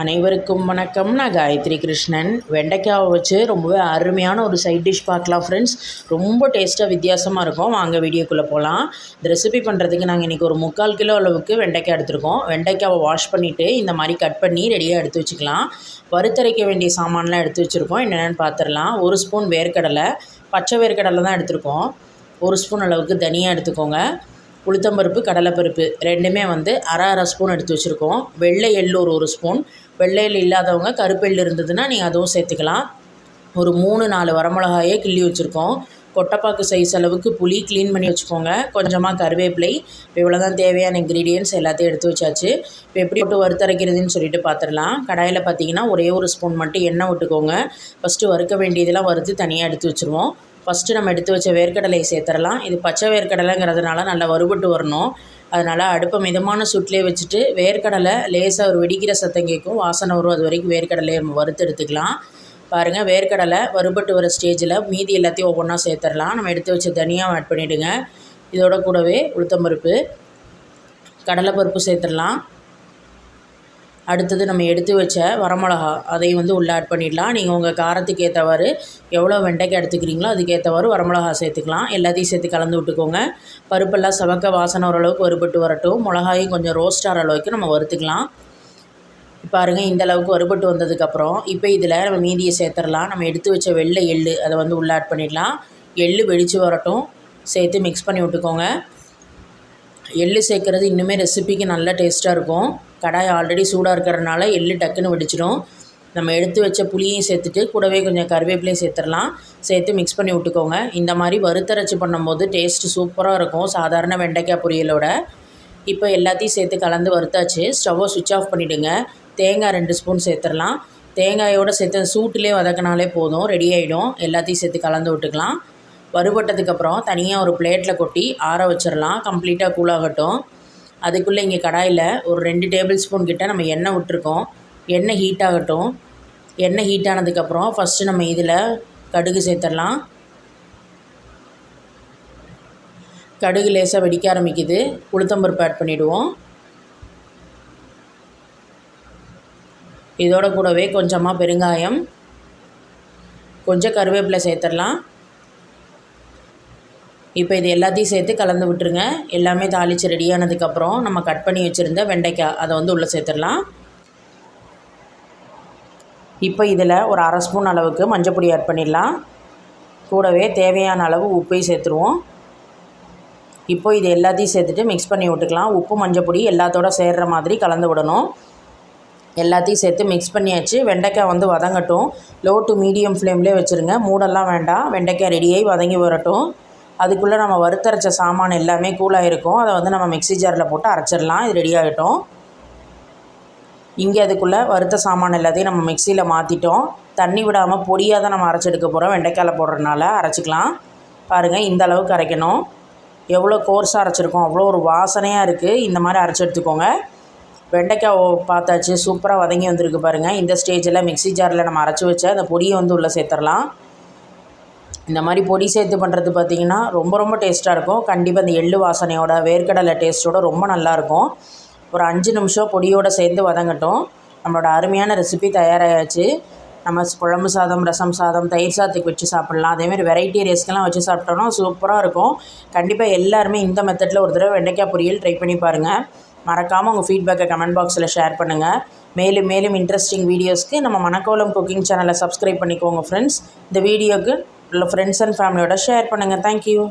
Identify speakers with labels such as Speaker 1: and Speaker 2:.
Speaker 1: அனைவருக்கும் வணக்கம். நான் காயத்ரி கிருஷ்ணன். வெண்டைக்காவை வச்சு ரொம்பவே அருமையான ஒரு சைட் டிஷ் பார்க்கலாம் ஃப்ரெண்ட்ஸ் ரொம்ப டேஸ்ட்டாக வித்தியாசமாக இருக்கும். வாங்க வீடியோக்குள்ளே போகலாம் இந்த ரெசிபி பண்ணுறதுக்கு நாங்கள் இன்றைக்கி ஒரு முக்கால் கிலோ அளவுக்கு வெண்டைக்காய் எடுத்துருக்கோம். வெண்டைக்காவை வாஷ் பண்ணிவிட்டு இந்த மாதிரி கட் பண்ணி ரெடியாக எடுத்து வச்சுக்கலாம். வறுத்தரைக்க வேண்டிய சாமான்லாம் எடுத்து வச்சுருக்கோம். என்னென்னு பார்த்துடலாம் ஒரு ஸ்பூன் வேர்க்கடலை. பச்சை வேர்க்கடலை தான் எடுத்திருக்கோம். ஒரு ஸ்பூன் அளவுக்கு தனியாக எடுத்துக்கோங்க. உளுத்தம்பருப்பு கடலைப்பருப்பு ரெண்டுமே வந்து அரை அரை ஸ்பூன் எடுத்து வச்சுருக்கோம். வெள்ளை எள்ளு ஒரு ஒரு ஸ்பூன் வெள்ளை எள்ளு இல்லாதவங்க கருப்பெள்ளு இருந்ததுன்னா நீங்கள் அதுவும் சேர்த்துக்கலாம். ஒரு மூணு நாலு வரமிளகாயே கிள்ளி வச்சுருக்கோம். கொட்டைப்பாக்கு சைஸ் அளவுக்கு புளி க்ளீன் பண்ணி வச்சுக்கோங்க. கொஞ்சமாக கருவேப்பிலை. இப்போ இவ்வளோ தான் தேவையான இன்க்ரீடியன்ஸ் எல்லாத்தையும் எடுத்து வச்சாச்சு. இப்போ எப்படி போட்டு வறுத்தரைக்கிறதுன்னு சொல்லிட்டு பார்த்துடலாம் கடாயில் பார்த்தீங்கன்னா ஒரே ஒரு ஸ்பூன் மட்டும் எண்ணெய் விட்டுக்கோங்க. ஃபஸ்ட்டு வறுக்க வேண்டியதெல்லாம் வறுத்து தனியாக எடுத்து வச்சுருவோம். ஃபஸ்ட்டு நம்ம எடுத்து வச்ச வேர்க்கடலையை சேர்த்துடலாம். இது பச்சை வேர்க்கடலைங்கிறதுனால நல்லா வறுபட்டு வரணும். அதனால் அடுப்பை மிதமான சுட்டிலே வச்சுட்டு வேர்க்கடலை லேசாக ஒரு வெடிக்கிற சத்தம் கேட்கும். வாசனை வரும். அது வரைக்கும் வேர்க்கடலையை நம்ம வறுத்து எடுத்துக்கலாம். பாருங்கள் வேர்க்கடலை வறுபட்டு வர ஸ்டேஜில் மீதி எல்லாத்தையும் ஒவ்வொன்றா சேர்த்துடலாம். நம்ம எடுத்து வச்ச தனியாக ஆட் பண்ணிவிடுங்க இதோட கூடவே உளுத்தம்பருப்பு கடலைப்பருப்பு சேர்த்துடலாம். அடுத்தது நம்ம எடுத்து வச்ச வரமிளகா அதையும் வந்து உள்ளே ஆட் பண்ணிடலாம். நீங்கள் உங்கள் காரத்துக்கு ஏற்றவாறு எவ்வளோ வெண்டைக்காய் எடுத்துக்கிறீங்களோ அதுக்கேற்றவாறு வரமிளகா சேர்த்துக்கலாம். எல்லாத்தையும் சேர்த்து கலந்து விட்டுக்கோங்க. பருப்பெல்லாம் சவக்க வாசனை ஓரளவுக்கு வறுபட்டு வரட்டும். மிளகாயும் கொஞ்சம் ரோஸ்ட் ஆகிற அளவுக்கு நம்ம வறுத்துக்கலாம். பாருங்கள் இந்த அளவுக்கு வறுபட்டு வந்ததுக்கப்புறம் இப்போ இதில் நம்ம மீதியை சேர்த்துடலாம். நம்ம எடுத்து வச்ச வெள்ளை எள்ளு அதை வந்து உள்ளே ஆட் பண்ணிடலாம். எள்ளு வெடித்து வரட்டும். சேர்த்து மிக்ஸ் பண்ணி விட்டுக்கோங்க. எள்ளு சேர்க்குறது இன்னுமே ரெசிபிக்கு நல்ல டேஸ்ட்டாக இருக்கும். கடாய் ஆல்ரெடி சூடாக இருக்கிறதுனால எள்ளு டக்குன்னு வெடிச்சிடும். நம்ம எடுத்து வச்ச புளியையும் சேர்த்துட்டு கூடவே கொஞ்சம் கருவேப்பிலையும் சேர்த்துடலாம். சேர்த்து மிக்ஸ் பண்ணி விட்டுக்கோங்க. இந்த மாதிரி வறுத்தரைச்சி பண்ணும்போது டேஸ்ட்டு சூப்பராக இருக்கும். சாதாரண வெண்டைக்காய் பொரியலோட. இப்போ எல்லாத்தையும் சேர்த்து கலந்து வறுத்தாச்சு. ஸ்டவ்வை சுவிட்ச் ஆஃப் பண்ணிவிடுங்க தேங்காய் ரெண்டு ஸ்பூன் சேர்த்துடலாம். தேங்காயோடு சேர்த்து சூட்டிலே வதக்கினாலே போதும். ரெடி ஆகிடும் எல்லாத்தையும் சேர்த்து கலந்து விட்டுக்கலாம். வறுபட்டதுக்கப்புறம் தனியாக ஒரு பிளேட்டில் கொட்டி ஆற வச்சிடலாம். கம்ப்ளீட்டாக கூலாகட்டும் அதுக்குள்ளே இங்கே கடாயில் ஒரு ரெண்டு டேபிள் ஸ்பூன் கிட்ட நம்ம எண்ணெய் விட்டுருக்கோம். எண்ணெய் ஹீட் ஆகட்டும். எண்ணெய் ஹீட் ஆனதுக்கப்புறம் ஃபஸ்ட்டு நம்ம இதில் கடுகு சேர்த்துடலாம். கடுகு லேசாக வெடிக்க ஆரம்பிக்குது. உளுத்தம்பருப்பு ஆட் பண்ணிவிடுவோம் இதோட கூடவே கொஞ்சமாக பெருங்காயம். கொஞ்சம் கருவேப்பிலை சேர்த்துடலாம். இப்போ இது எல்லாத்தையும் சேர்த்து கலந்து விட்டுருங்க. எல்லாமே தாளித்து ரெடியானதுக்கப்புறம் நம்ம கட் பண்ணி வச்சுருந்த வெண்டைக்காய் அதை வந்து உள்ளே சேர்த்துடலாம். இப்போ இதில் ஒரு அரை ஸ்பூன் அளவுக்கு மஞ்சப்பொடி ஆட் பண்ணிடலாம். கூடவே தேவையான அளவு உப்பையும் சேர்த்துருவோம். இப்போ இது எல்லாத்தையும் சேர்த்துட்டு மிக்ஸ் பண்ணி விட்டுக்கலாம். உப்பு மஞ்சப்பொடி எல்லாத்தோட சேர்கிற மாதிரி கலந்து விடணும். எல்லாத்தையும் சேர்த்து மிக்ஸ் பண்ணியாச்சு. வெண்டைக்காய் வந்து வதங்கட்டும். லோ டு மீடியம் ஃப்ளேம்லேயே வச்சுருங்க. மூடெல்லாம் வேண்டாம். வெண்டைக்காய் ரெடியாகி வதங்கி வரட்டும். அதுக்குள்ளே நம்ம வறுத்தரைச்ச சாமான் எல்லாமே கூலாக இருக்கும் அதை வந்து நம்ம மிக்ஸி ஜாரில் போட்டு அரைச்சிடலாம். இது ரெடி ஆகிட்டோம். இங்கே அதுக்குள்ளே வறுத்த சாமான் எல்லாத்தையும் நம்ம மிக்சியில் மாற்றிட்டோம் தண்ணி விடாமல் பொடியாக தான் நம்ம அரைச்செடுக்க போகிறோம் வெண்டைக்காயில் போடுறதுனால அரைச்சிக்கலாம். பாருங்கள் இந்த அளவுக்கு அரைக்கணும். எவ்வளோ கோர்ஸாக அரைச்சிருக்கோம். அவ்வளோ ஒரு வாசனையாக இருக்குது இந்த மாதிரி அரைச்சி எடுத்துக்கோங்க. வெண்டைக்காய் பார்த்தாச்சு. சூப்பராக வதங்கி வந்திருக்கு பாருங்கள் இந்த ஸ்டேஜில் மிக்ஸி ஜாரில் நம்ம அரைச்சி வச்ச அந்த பொடியை வந்து உள்ளே சேர்த்துடலாம். இந்த மாதிரி பொடி சேர்த்து பண்ணுறது பார்த்திங்கன்னா ரொம்ப ரொம்ப டேஸ்ட்டாக இருக்கும். கண்டிப்பாக இந்த எள்ளு வாசனையோட வேர்க்கடலை டேஸ்ட்டோட ரொம்ப நல்லாயிருக்கும் ஒரு அஞ்சு நிமிஷம் பொடியோடு சேர்ந்து வதங்கட்டும். நம்மளோட அருமையான ரெசிபி தயாராகியாச்சு நம்ம குழம்பு சாதம் ரசம் சாதம் தயிர் சாதத்துக்கு வச்சு சாப்பிட்லாம். அதேமாதிரி வெரைட்டி ரைஸ்க்கெல்லாம் வச்சு சாப்பிட்டோன்னா சூப்பராக இருக்கும். கண்டிப்பாக எல்லாருமே இந்த மெத்தடில் ஒரு தடவை வெண்டைக்காய் பொரியல் ட்ரை பண்ணி பாருங்கள் மறக்காமல் உங்கள் ஃபீட்பேக்கை கமெண்ட் பாக்ஸில் ஷேர் பண்ணுங்கள் மேலும் மேலும் இன்ட்ரெஸ்டிங் வீடியோஸ்க்கு நம்ம மணக்கோலம் குக்கிங் சேனலை சப்ஸ்கிரைப் பண்ணிக்கோங்க ஃப்ரெண்ட்ஸ் இந்த வீடியோக்கு உள்ள ஃப்ரெண்ட்ஸ் அண்ட் ஃபேமிலியோட ஷேர் பண்ணுங்கள் தேங்க்யூ